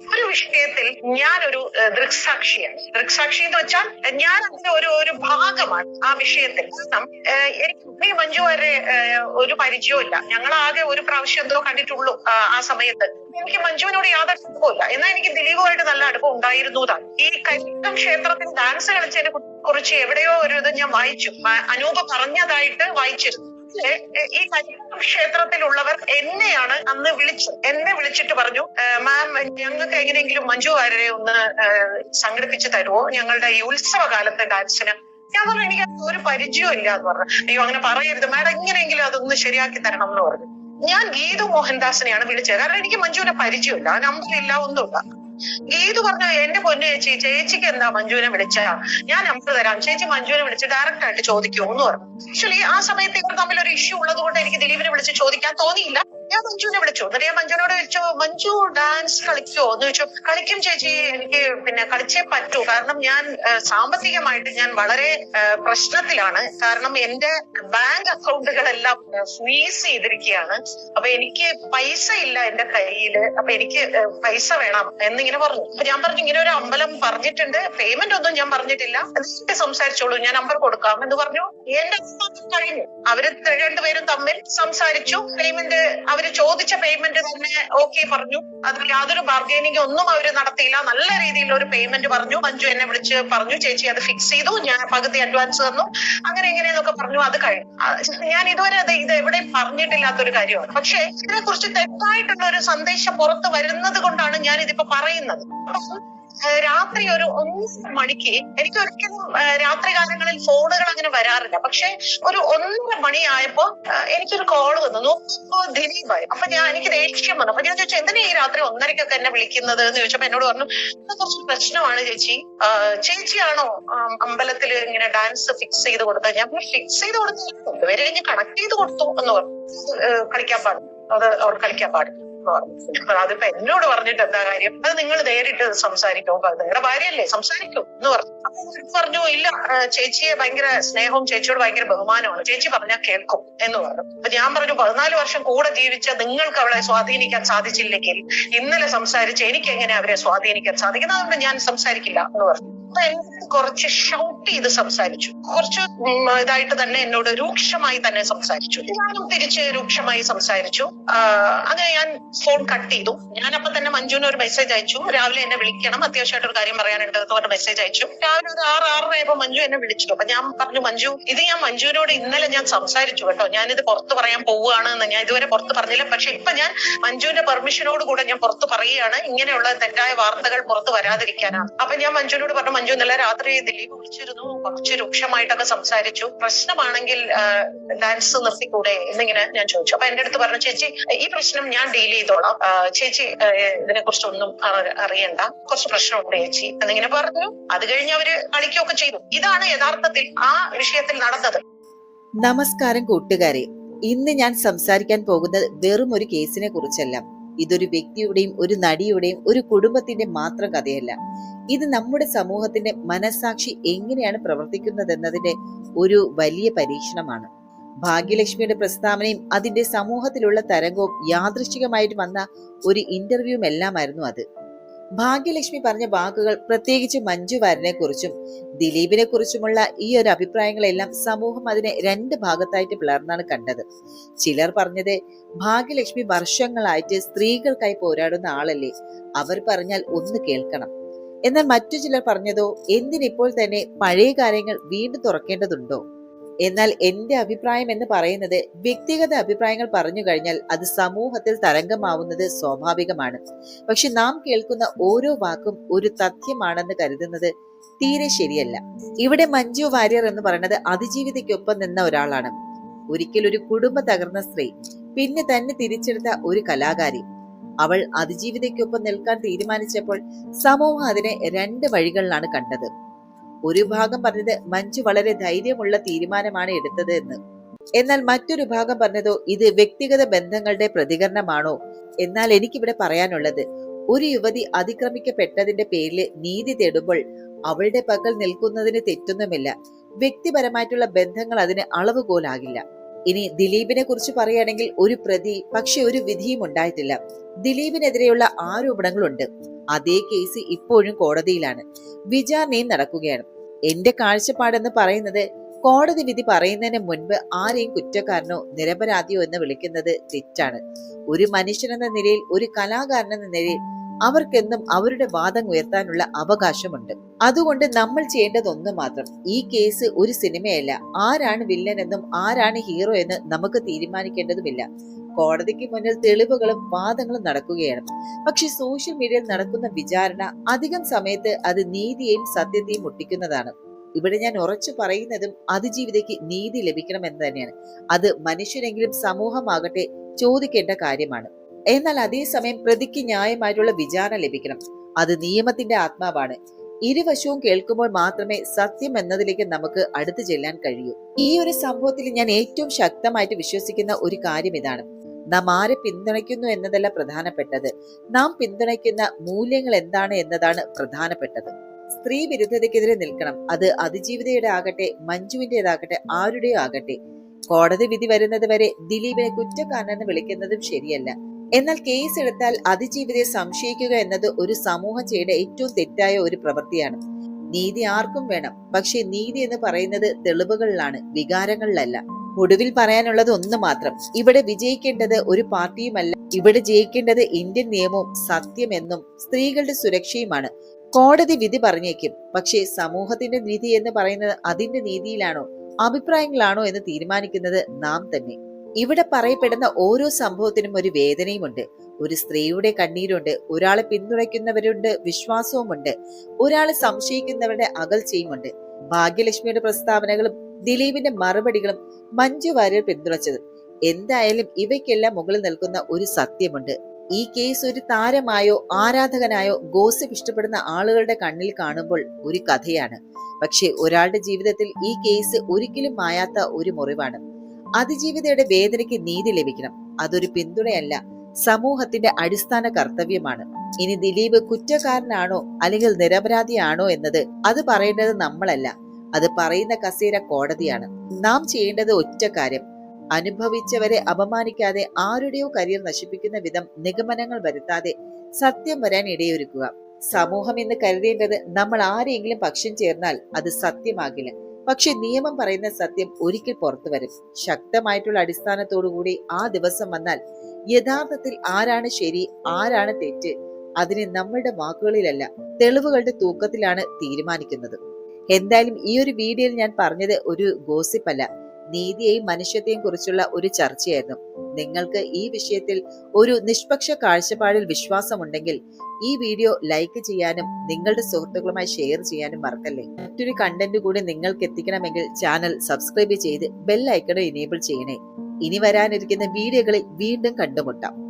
ഒരു വിഷയത്തിൽ ഞാൻ ഒരു ദൃക്സാക്ഷിയാണ്. ദൃക്സാക്ഷി എന്ന് വെച്ചാൽ ഞാൻ അതിന്റെ ഒരു ഒരു ഭാഗമാണ് ആ വിഷയത്തിൽ. എനിക്ക് ഉമ്മയും മഞ്ജു വരെ ഒരു പരിചയമില്ല ഞങ്ങൾ ആകെ ഒരു പ്രാവശ്യം എന്തോ കണ്ടിട്ടുള്ളൂ ആ, ആ സമയത്ത്. എനിക്ക് മഞ്ജുവിനോട് യാതൊരു അടുപ്പമില്ല എന്നാൽ എനിക്ക് ദിലീപുമായിട്ട് നല്ല അടുപ്പം ഉണ്ടായിരുന്നു താൻ ഈ കരിക്കം ക്ഷേത്രത്തിൽ ഡാൻസ് കളിച്ചതിനെ കുറിച്ച് എവിടെയോ ഒരു ഇത് ഞാൻ വായിച്ചു. അനൂപ് പറഞ്ഞതായിട്ട് വായിച്ചിരുന്നു. ഈ കല്യാണ ക്ഷേത്രത്തിലുള്ളവർ എന്നെയാണ് അന്ന് വിളിച്ച് എന്നെ വിളിച്ചിട്ട് പറഞ്ഞു മാം ഞങ്ങൾക്ക് എങ്ങനെയെങ്കിലും മഞ്ജു വാര്യരെ ഒന്ന് സംഘടിപ്പിച്ച് തരുമോ ഞങ്ങളുടെ ഈ ഉത്സവകാലത്തെ ഡാൻസിന് ഞാൻ പറഞ്ഞു എനിക്ക് ഒരു പരിചയവും ഇല്ല എന്ന് പറഞ്ഞു. അയ്യോ അങ്ങനെ പറയരുത്. മാഡം എങ്ങനെയെങ്കിലും അതൊന്ന് ശരിയാക്കി തരണം എന്ന് പറഞ്ഞു. ഞാൻ ഗീതു മോഹൻദാസിനെയാണ് വിളിച്ചത്. കാരണം എനിക്ക് മഞ്ജുവിനെ പരിചയമില്ല. നമ്പർ ഇല്ല ഒന്നുമില്ല. ഗീതു പറഞ്ഞു എന്റെ പൊന്നു ചേച്ചി ചേച്ചിക്ക് എന്താ മഞ്ജുവിനെ വിളിച്ച? ഞാൻ നമ്പർ തരാം. ചേച്ചി മഞ്ജുവിനെ വിളിച്ച് ഡയറക്റ്റ് ആയിട്ട് ചോദിക്കുമോ എന്ന് പറഞ്ഞു. ആക്ച്വലി ആ സമയത്ത് ഇവർ തമ്മിൽ ഒരു ഇഷ്യൂ ഉള്ളത് കൊണ്ട് എനിക്ക് ദിലീപിനെ വിളിച്ച് ചോദിക്കാൻ തോന്നിയില്ല. ഞാൻ മഞ്ജുവിനെ വിളിച്ചു. എന്നിട്ട് ഞാൻ മഞ്ജുവിനോട് ചോദിച്ചു മഞ്ജു ഡാൻസ് കളിക്കുമോ എന്ന് ചോദിച്ചു. കളിക്കും ചേച്ചി. എനിക്ക് പിന്നെ കളിച്ചേ പറ്റൂ. കാരണം ഞാൻ സാമ്പത്തികമായിട്ട് ഞാൻ വളരെ പ്രശ്നത്തിലാണ്. കാരണം എന്റെ ബാങ്ക് അക്കൗണ്ടുകളെല്ലാം ഫ്രീസ് ചെയ്തിരിക്കുകയാണ്. അപ്പൊ എനിക്ക് പൈസ ഇല്ല എന്റെ കയ്യിൽ അപ്പൊ എനിക്ക് പൈസ വേണം എന്നിങ്ങനെ പറഞ്ഞു. അപ്പൊ ഞാൻ പറഞ്ഞു ഇങ്ങനെ ഒരു അമ്പലം പറഞ്ഞിട്ടുണ്ട്. പേയ്മെന്റ് ഒന്നും ഞാൻ പറഞ്ഞിട്ടില്ല. സംസാരിച്ചോളൂ. ഞാൻ നമ്പർ കൊടുക്കാം എന്ന് പറഞ്ഞു. എന്റെ കഴിഞ്ഞു. അവർ രണ്ടുപേരും തമ്മിൽ സംസാരിച്ചു. പേയ്മെന്റ് അവർ ചോദിച്ച പേയ്മെന്റ് തന്നെ ഓക്കെ പറഞ്ഞു. അതിൽ യാതൊരു ബാർഗൈനിങ് ഒന്നും അവർ നടത്തിയില്ല. നല്ല രീതിയിൽ ഒരു പേയ്മെന്റ് പറഞ്ഞു. മഞ്ജു എന്നെ വിളിച്ച് പറഞ്ഞു ചേച്ചി അത് ഫിക്സ് ചെയ്തു. ഞാൻ പകുതി അഡ്വാൻസ് തന്നു. അങ്ങനെ എങ്ങനെയെന്നൊക്കെ പറഞ്ഞു. അത് കഴിഞ്ഞു. ഞാൻ ഇതുവരെ അത് ഇത് എവിടെയും പറഞ്ഞിട്ടില്ലാത്തൊരു കാര്യമാണ്. പക്ഷേ ഇതിനെ കുറിച്ച് തെറ്റായിട്ടുള്ള ഒരു സന്ദേശം പുറത്ത് വരുന്നത് കൊണ്ടാണ് ഞാൻ ഇതിപ്പോ പറയുന്നത് രാത്രി ഒരു ഒന്നര മണിക്ക് എനിക്ക് ഒരിക്കലും രാത്രി കാലങ്ങളിൽ ഫോണുകൾ അങ്ങനെ വരാറില്ല. പക്ഷെ ഒരു ഒന്നര മണിയായപ്പോ എനിക്കൊരു കോൾ വന്നു. നോക്കുമ്പോ ദിലീപായി അപ്പൊ ഞാൻ എനിക്ക് ദേഷ്യം വന്നു. അപ്പൊ ഞാൻ ചോദിച്ചു എന്തിനാ ഈ രാത്രി ഒന്നരക്കൊക്കെ എന്നെ വിളിക്കുന്നത്? എന്ന് ചോദിച്ചപ്പോ എന്നോട് പറഞ്ഞു "ഇത് കുറച്ച് പ്രശ്നമാണ് ചേച്ചി. ചേച്ചിയാണോ അമ്പലത്തിൽ ഇങ്ങനെ ഡാൻസ് ഫിക്സ് ചെയ്ത് കൊടുത്തത്? ഞാൻ ഫിക്സ് ചെയ്ത് കൊടുത്തു ഇവരെ കഴിഞ്ഞ് കണക്ട് ചെയ്ത് കൊടുത്തു എന്ന് പറഞ്ഞു. കളിക്കാൻ പാടില്ല അത് അവർ കളിക്കാൻ പാടില്ല എന്ന് പറഞ്ഞു. അതിപ്പോ എന്നോട് പറഞ്ഞിട്ട് എന്താ കാര്യം? അത് നിങ്ങൾ നേരിട്ട് സംസാരിക്കൂ. നിങ്ങളുടെ ഭാര്യയല്ലേ? സംസാരിക്കൂ എന്ന് പറഞ്ഞു. അപ്പൊ പറഞ്ഞു ഇല്ല ചേച്ചിയെ ഭയങ്കര സ്നേഹവും ചേച്ചിയോട് ഭയങ്കര ബഹുമാനമാണ് ചേച്ചി പറഞ്ഞാൽ കേൾക്കും എന്ന് പറഞ്ഞു. അപ്പൊ ഞാൻ പറഞ്ഞു പതിനാല് വർഷം കൂടെ ജീവിച്ച നിങ്ങൾക്ക് അവളെ സ്വാധീനിക്കാൻ സാധിച്ചില്ലെങ്കിൽ ഇന്നലെ സംസാരിച്ച് എനിക്ക് എങ്ങനെ അവരെ സ്വാധീനിക്കാൻ സാധിക്കുന്നത് അതുകൊണ്ട് ഞാൻ സംസാരിക്കില്ല എന്ന് പറഞ്ഞു. കുറച്ച് ഷൗട്ട് ചെയ്ത് സംസാരിച്ചു. കുറച്ച് ഇതായിട്ട് തന്നെ എന്നോട് രൂക്ഷമായി തന്നെ സംസാരിച്ചു. ഞാനും തിരിച്ച് രൂക്ഷമായി സംസാരിച്ചു. അങ്ങനെ ഞാൻ ഫോൺ കട്ട് ചെയ്തു. ഞാൻ തന്നെ മഞ്ജുവിന് ഒരു മെസ്സേജ് അയച്ചു. രാവിലെ എന്നെ വിളിക്കണം. അത്യാവശ്യമായിട്ട് ഒരു കാര്യം പറയാനുണ്ട് എന്ന് പറഞ്ഞ മെസ്സേജ് അയച്ചു. രാവിലെ ഒരു ആറ് ആറര ആയപ്പോ മഞ്ജു എന്നെ വിളിച്ചു. അപ്പൊ ഞാൻ പറഞ്ഞു മഞ്ജു ഇത് ഞാൻ മഞ്ജുവിനോട് ഇന്നലെ ഞാൻ സംസാരിച്ചു കേട്ടോ. ഞാനിത് പുറത്ത് പറയാൻ പോവുകയാണ് എന്ന് ഞാൻ ഇതുവരെ പുറത്ത് പറഞ്ഞില്ല. പക്ഷെ ഇപ്പൊ ഞാൻ മഞ്ജുവിന്റെ പെർമിഷനോട് കൂടെ ഞാൻ പുറത്ത് പറയുകയാണ്. ഇങ്ങനെയുള്ള തെറ്റായ വാർത്തകൾ പുറത്ത് വരാതിരിക്കാനാണ്. അപ്പൊ ഞാൻ മഞ്ജുവിനോട് പറഞ്ഞു മഞ്ജു ഇന്നലെ രാത്രി ദിലീപ് വിളിച്ചിരുന്നു. കുറച്ച് രൂക്ഷമായിട്ടൊക്കെ സംസാരിച്ചു. പ്രശ്നമാണെങ്കിൽ ഡാൻസ് നിർത്തിക്കൂടെ എന്നിങ്ങനെ ഞാൻ ചോദിച്ചു. അപ്പൊ എന്റെ അടുത്ത് പറഞ്ഞു ചേച്ചി ഈ പ്രശ്നം ഞാൻ ഡീൽ ചെയ്തോളാം. ചേച്ചി ഇതിനെ കുറിച്ചൊന്നും അറി- അറിയണ്ട. കുറച്ച് പ്രശ്നമുണ്ട് ചേച്ചി എന്നിങ്ങനെ പറഞ്ഞു. അത് കഴിഞ്ഞ് അവർ കളിക്കുകയൊക്കെ ചെയ്തു. ഇതാണ് യഥാർത്ഥത്തിൽ ആ വിഷയത്തിൽ നടന്നത്. നമസ്കാരം കൂട്ടുകാരെ. ഇന്ന് ഞാൻ സംസാരിക്കാൻ പോകുന്നത് വെറും ഒരു കേസിനെ കുറിച്ചല്ല. ഇതൊരു വ്യക്തിയുടെയും ഒരു നടിയുടെയും ഒരു കുടുംബത്തിന്റെ മാത്രം കഥയല്ല. ഇത് നമ്മുടെ സമൂഹത്തിന്റെ മനസാക്ഷി എങ്ങനെയാണ് പ്രവർത്തിക്കുന്നതെന്നതിന്റെ ഒരു വലിയ പരീക്ഷണമാണ്. ഭാഗ്യലക്ഷ്മിയുടെ പ്രസ്താവനയും അതിന്റെ സമൂഹത്തിലുള്ള തരംഗവും യാദൃശ്ചികമായിട്ട് വന്ന ഒരു ഇന്റർവ്യൂ എല്ലാമായിരുന്നു അത്. ഭാഗ്യലക്ഷ്മി പറഞ്ഞ വാക്കുകൾ പ്രത്യേകിച്ച് മഞ്ജു വാരനെ കുറിച്ചും ദിലീപിനെ കുറിച്ചുമുള്ള ഈ ഒരു അഭിപ്രായങ്ങളെല്ലാം സമൂഹം അതിനെ രണ്ട് ഭാഗത്തായിട്ട് പിളർന്നാണ് കണ്ടത്. ചിലർ പറഞ്ഞത് ഭാഗ്യലക്ഷ്മി വർഷങ്ങളായിട്ട് സ്ത്രീകൾക്കായി പോരാടുന്ന ആളല്ലേ? അവർ പറഞ്ഞാൽ ഒന്ന് കേൾക്കണം. എന്നാൽ മറ്റു ചിലർ പറഞ്ഞതോ എന്തിനിപ്പോൾ തന്നെ പഴയ കാര്യങ്ങൾ വീണ്ടും തുറക്കേണ്ടതുണ്ടോ? എന്നാൽ എന്റെ അഭിപ്രായം എന്ന് പറയുന്നത് വ്യക്തിഗത അഭിപ്രായങ്ങൾ പറഞ്ഞു കഴിഞ്ഞാൽ അത് സമൂഹത്തിൽ തരംഗമാവുന്നത് സ്വാഭാവികമാണ്. പക്ഷെ നാം കേൾക്കുന്ന ഓരോ വാക്കും ഒരു തഥ്യമാണെന്ന് കരുതുന്നത് തീരെ ശരിയല്ല. ഇവിടെ മഞ്ജു വാര്യർ എന്ന് പറയുന്നത് അതിജീവിതയ്ക്കൊപ്പം നിന്ന ഒരാളാണ്. ഒരിക്കൽ ഒരു കുടുംബ തകർന്ന സ്ത്രീ പിന്നെ തന്നെ തിരിച്ചെടുത്ത ഒരു കലാകാരി. അവൾ അതിജീവിതയ്ക്കൊപ്പം നിൽക്കാൻ തീരുമാനിച്ചപ്പോൾ സമൂഹം അതിനെ രണ്ട് വഴികളിലാണ് കണ്ടത്. ഒരു ഭാഗം പറഞ്ഞത് മഞ്ജു വളരെ ധൈര്യമുള്ള തീരുമാനമാണ് എടുത്തത് എന്ന്. എന്നാൽ മറ്റൊരു ഭാഗം പറഞ്ഞതോ ഇത് വ്യക്തിഗത ബന്ധങ്ങളുടെ പ്രതികരണമാണോ? എന്നാൽ എനിക്കിവിടെ പറയാനുള്ളത് ഒരു യുവതി അതിക്രമിക്കപ്പെട്ടതിന്റെ പേരിൽ നീതി തേടുമ്പോൾ അവളുടെ പകൽ നിൽക്കുന്നതിന് തെറ്റൊന്നുമില്ല. വ്യക്തിപരമായിട്ടുള്ള ബന്ധങ്ങൾ അതിന് അളവുകോലാകില്ല. ഇനി ദിലീപിനെ കുറിച്ച് പറയുകയാണെങ്കിൽ ഒരു പ്രതി പക്ഷെ ഒരു വിധിയും ഉണ്ടായിട്ടില്ല. ദിലീപിനെതിരെയുള്ള ആരോപണങ്ങളുണ്ട്. അതേ കേസ് ഇപ്പോഴും കോടതിയിലാണ്. വിചാരണയും നടക്കുകയാണ്. എന്റെ കാഴ്ചപ്പാടെന്ന് പറയുന്നത് കോടതി വിധി പറയുന്നതിന് മുൻപ് ആരെയും കുറ്റക്കാരനോ നിരപരാധിയോ എന്ന് വിളിക്കുന്നത് തെറ്റാണ്. ഒരു മനുഷ്യനെന്ന നിലയിൽ ഒരു കലാകാരൻ എന്ന നിലയിൽ അവർക്കെന്നും അവരുടെ വാദം ഉയർത്താനുള്ള അവകാശമുണ്ട്. അതുകൊണ്ട് നമ്മൾ ചെയ്യേണ്ടത് ഒന്ന് മാത്രം ഈ കേസ് ഒരു സിനിമയല്ല. ആരാണ് വില്ലൻ എന്നും ആരാണ് ഹീറോ എന്ന് നമുക്ക് തീരുമാനിക്കേണ്ടതുമില്ല. കോടതിക്ക് മുന്നിൽ തെളിവുകളും വാദങ്ങളും നടക്കുകയാണ്. പക്ഷെ സോഷ്യൽ മീഡിയയിൽ നടക്കുന്ന വിചാരണ അധികം സമയത്ത് അത് നീതിയെയും സത്യത്തെയും മുട്ടിക്കുന്നതാണ്. ഇവിടെ ഞാൻ ഉറച്ചു പറയുന്നതും അതിജീവിതയ്ക്ക് നീതി ലഭിക്കണം എന്ന് തന്നെയാണ്. അത് മനുഷ്യരെങ്കിലും സമൂഹമാകട്ടെ ചോദിക്കേണ്ട കാര്യമാണ്. എന്നാൽ അതേസമയം പ്രതിക്ക് ന്യായമായിട്ടുള്ള വിചാരണ ലഭിക്കണം. അത് നിയമത്തിന്റെ ആത്മാവാണ്. ഇരുവശവും കേൾക്കുമ്പോൾ മാത്രമേ സത്യം എന്നതിലേക്ക് നമുക്ക് അടുത്തു ചെല്ലാൻ കഴിയൂ. ഈ ഒരു സംഭവത്തിൽ ഞാൻ ഏറ്റവും ശക്തമായിട്ട് വിശ്വസിക്കുന്ന ഒരു കാര്യം ഇതാണ്. നാം ആരെ പിന്തുണയ്ക്കുന്നു എന്നതല്ല പ്രധാനപ്പെട്ടത്. നാം പിന്തുണയ്ക്കുന്ന മൂല്യങ്ങൾ എന്താണ് എന്നതാണ് പ്രധാനപ്പെട്ടത്. സ്ത്രീ വിരുദ്ധതയ്ക്കെതിരെ നിൽക്കണം. അത് അതിജീവിതയുടെ ആകട്ടെ മഞ്ജുവിന്റെതാകട്ടെ ആരുടെയോ ആകട്ടെ. കോടതി വിധി വരുന്നത് വരെ ദിലീപിനെ കുറ്റക്കാരനെന്ന് വിളിക്കുന്നതും ശരിയല്ല. എന്നാൽ കേസ് എടുത്താൽ അതിജീവിതയെ സംശയിക്കുക എന്നത് ഒരു സമൂഹം ചെയ്യേണ്ട ഏറ്റവും തെറ്റായ ഒരു പ്രവൃത്തിയാണ്. നീതി ആർക്കും വേണം. പക്ഷേ നീതി എന്ന് പറയുന്നത് തെളിവുകളിലാണ് വികാരങ്ങളിലല്ല. ഒടുവിൽ പറയാനുള്ളത് ഒന്ന് മാത്രം. ഇവിടെ വിജയിക്കേണ്ടത് ഒരു പാർട്ടിയുമല്ല. ഇവിടെ ജയിക്കേണ്ടത് ഇന്ത്യൻ നിയമവും സത്യമെന്നും സ്ത്രീകളുടെ സുരക്ഷയുമാണ്. കോടതി വിധി പറഞ്ഞേക്കും. പക്ഷേ സമൂഹത്തിന്റെ നീതി എന്ന് പറയുന്നത് അതിന്റെ നീതിയിലാണോ? അഭിപ്രായങ്ങളാണോ എന്ന് തീരുമാനിക്കുന്നത് നാം തന്നെ. ഇവിടെ പറയപ്പെടുന്ന ഓരോ സംഭവത്തിനും ഒരു വേദനയുമുണ്ട്. ഒരു സ്ത്രീയുടെ കണ്ണീരുണ്ട് ഒരാളെ പിന്തുണയ്ക്കുന്നവരുണ്ട് വിശ്വാസവുമുണ്ട് ഒരാളെ സംശയിക്കുന്നവരുടെ അകൽച്ചയുമുണ്ട്. ഭാഗ്യലക്ഷ്മിയുടെ പ്രസ്താവനകളും ദിലീപിന്റെ മറുപടികളും മഞ്ജു വാര്യർ പിന്തുണച്ചത്. എന്തായാലും ഇവയ്ക്കെല്ലാം മുകളിൽ നിൽക്കുന്ന ഒരു സത്യമുണ്ട്. ഈ കേസ് ഒരു താരമായോ ആരാധകനായോ ഗോസിപ്പ് ഇഷ്ടപ്പെടുന്ന ആളുകളുടെ കണ്ണിൽ കാണുമ്പോൾ ഒരു കഥയാണ്. പക്ഷെ ഒരാളുടെ ജീവിതത്തിൽ ഈ കേസ് ഒരിക്കലും മായാത്ത ഒരു മുറിവാണ്. അതിജീവിതയുടെ വേദനയ്ക്ക് നീതി ലഭിക്കണം. അതൊരു പിന്തുണയല്ല സമൂഹത്തിന്റെ അടിസ്ഥാന കർത്തവ്യമാണ്. ഇനി ദിലീപ് കുറ്റക്കാരനാണോ അല്ലെങ്കിൽ നിരപരാധിയാണോ എന്നത് അത് പറയേണ്ടത് നമ്മളല്ല. അത് പറയുന്ന കസേര കോടതിയാണ്. നാം ചെയ്യേണ്ടത് ഒറ്റ കാര്യം. അനുഭവിച്ചവരെ അപമാനിക്കാതെ ആരുടെയോ കരിയർ നശിപ്പിക്കുന്ന വിധം നിഗമനങ്ങൾ വരുത്താതെ സത്യം വരാൻ ഇടയൊരുക്കുക. സമൂഹം എന്ന് കരുതേണ്ടത് നമ്മൾ ആരെങ്കിലും പക്ഷം ചേർന്നാൽ അത് സത്യമാകില്ല. പക്ഷെ നിയമം പറയുന്ന സത്യം ഒരിക്കൽ പുറത്തു വരും. ശക്തമായിട്ടുള്ള അടിസ്ഥാനത്തോടുകൂടി ആ ദിവസം വന്നാൽ യഥാർത്ഥത്തിൽ ആരാണ് ശരി ആരാണ് തെറ്റ് അതിനെ നമ്മളുടെ വാക്കുകളിലല്ല തെളിവുകളുടെ തൂക്കത്തിലാണ് തീരുമാനിക്കുന്നത്. എന്തായാലും ഈ ഒരു വീഡിയോയിൽ ഞാൻ പറഞ്ഞത് ഒരു ഗോസിപ്പല്ല. നീതിയെയും മനുഷ്യത്തെയും കുറിച്ചുള്ള ഒരു ചർച്ചയായിരുന്നു. നിങ്ങൾക്ക് ഈ വിഷയത്തിൽ ഒരു നിഷ്പക്ഷ കാഴ്ചപ്പാടിൽ വിശ്വാസമുണ്ടെങ്കിൽ ഈ വീഡിയോ ലൈക്ക് ചെയ്യാനും നിങ്ങളുടെ സുഹൃത്തുക്കളുമായി ഷെയർ ചെയ്യാനും മറക്കല്ലേ. മറ്റൊരു കണ്ടന്റ് കൂടി നിങ്ങൾക്ക് എത്തിക്കണമെങ്കിൽ ചാനൽ സബ്സ്ക്രൈബ് ചെയ്ത് ബെൽ ഐക്കൺ എനേബിൾ ചെയ്യണേ. ഇനി വരാനിരിക്കുന്ന വീഡിയോകളിൽ വീണ്ടും കണ്ടുമുട്ടാം.